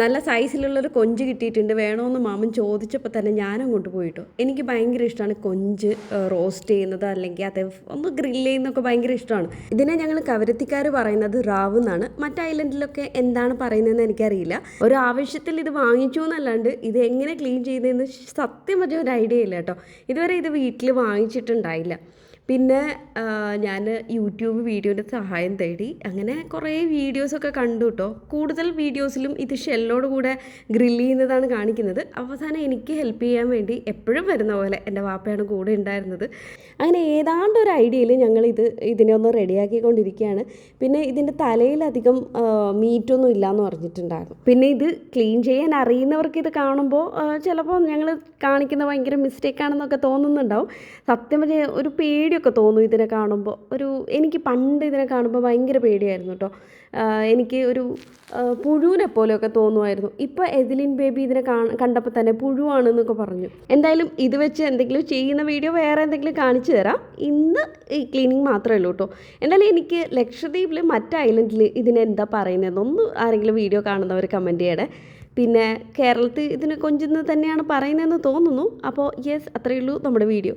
നല്ല സൈസിലുള്ളൊരു കൊഞ്ച് കിട്ടിയിട്ടുണ്ട്. വേണമെന്ന് മാമൻ ചോദിച്ചപ്പോൾ തന്നെ ഞാനും അങ്ങോട്ട് പോയിട്ടോ. എനിക്ക് ഭയങ്കര ഇഷ്ടമാണ് കൊഞ്ച് റോസ്റ്റ് ചെയ്യുന്നത് അല്ലെങ്കിൽ അത് ഒന്ന് ഗ്രില്ല് ചെയ്യുന്നതൊക്കെ ഭയങ്കര ഇഷ്ടമാണ് ഇതിനെ ഞങ്ങൾ കവരത്തിക്കാർ പറയുന്നത് റാവ് എന്നാണ്. മറ്റ് ഐലൻഡിലൊക്കെ എന്താണ് പറയുന്നതെന്ന് എനിക്കറിയില്ല. ഒരു ആവശ്യത്തിൽ ഇത് വാങ്ങിച്ചു എന്നല്ലാണ്ട് ഇത് എങ്ങനെ ക്ലീൻ ചെയ്യുന്നതെന്ന് സത്യം പറഞ്ഞ ഒരു ഐഡിയ ഇല്ല കേട്ടോ. ഇതുവരെ ഇത് വീട്ടിൽ വാങ്ങിച്ചിട്ടുണ്ടായില്ല. പിന്നെ ഞാൻ യൂട്യൂബ് വീഡിയോന്റെ സഹായം തേടി അങ്ങനെ കുറേ വീഡിയോസൊക്കെ കണ്ടു കേട്ടോ കൂടുതൽ വീഡിയോസിലും ഇത് ഷെല്ലോട് കൂടെ ഗ്രില്ല് ചെയ്യുന്നതാണ് കാണിക്കുന്നത്. അവസാനം എനിക്ക് ഹെൽപ്പ് ചെയ്യാൻ വേണ്ടി എപ്പോഴും വരുന്ന പോലെ എന്റെ വാപ്പയാണ് കൂടെ ഉണ്ടായിരുന്നത്. അങ്ങനെ ഏതാണ്ട് ഒരു ഐഡിയയിൽ ഞങ്ങൾ ഇത് ഇതിനെ ഒന്ന് റെഡിയാക്കിക്കൊണ്ടിരിക്കുകയാണ്. പിന്നെ ഇതിന്റെ തലയിലധികം മീറ്റൊന്നും ഇല്ലയെന്ന് പറഞ്ഞിട്ടുണ്ടായിരുന്നു. പിന്നെ ഇത് ക്ലീൻ ചെയ്യാൻ അറിയുന്നവർക്ക് ഇത് കാണുമ്പോൾ ചിലപ്പോൾ ഞങ്ങൾ കാണിക്കുന്ന ഭയങ്കര മിസ്റ്റേക്കാണെന്നൊക്കെ തോന്നുന്നുണ്ടാവും. സത്യം പറഞ്ഞാൽ ഒരു പേടിയൊക്കെ തോന്നും ഇതിനെ കാണുമ്പോൾ. ഒരു എനിക്ക് പണ്ട് ഇതിനെ കാണുമ്പോൾ ഭയങ്കര പേടിയായിരുന്നു കേട്ടോ. എനിക്ക് ഒരു പുഴുവിനെ പോലെയൊക്കെ തോന്നുമായിരുന്നു. ഇപ്പോൾ എതിലിൻ ബേബി ഇതിനെ കണ്ടപ്പോൾ തന്നെ പുഴുവാണെന്നൊക്കെ പറഞ്ഞു. എന്തായാലും ഇത് വെച്ച് എന്തെങ്കിലും ചെയ്യുന്ന വീഡിയോ വേറെ എന്തെങ്കിലും കാണിച്ചു തരാം. ഇന്ന് ഈ ക്ലീനിങ് മാത്രമേ ഉള്ളൂ കേട്ടോ. എന്തായാലും എനിക്ക് ലക്ഷദ്വീപിൽ മറ്റ് ഐലൻഡിൽ ഇതിനെന്താ പറയുന്നതെന്നൊന്ന് ആരെങ്കിലും വീഡിയോ കാണുന്നവർ കമന്റ് ചെയ്യണേ. പിന്നെ കേരളത്തിൽ ഇതിന് കൊഞ്ചെന്ന് തന്നെയാണ് പറയുന്നതെന്ന് തോന്നുന്നു. അപ്പോൾ യെസ് അത്രയേ ഉള്ളൂ നമ്മുടെ വീഡിയോ.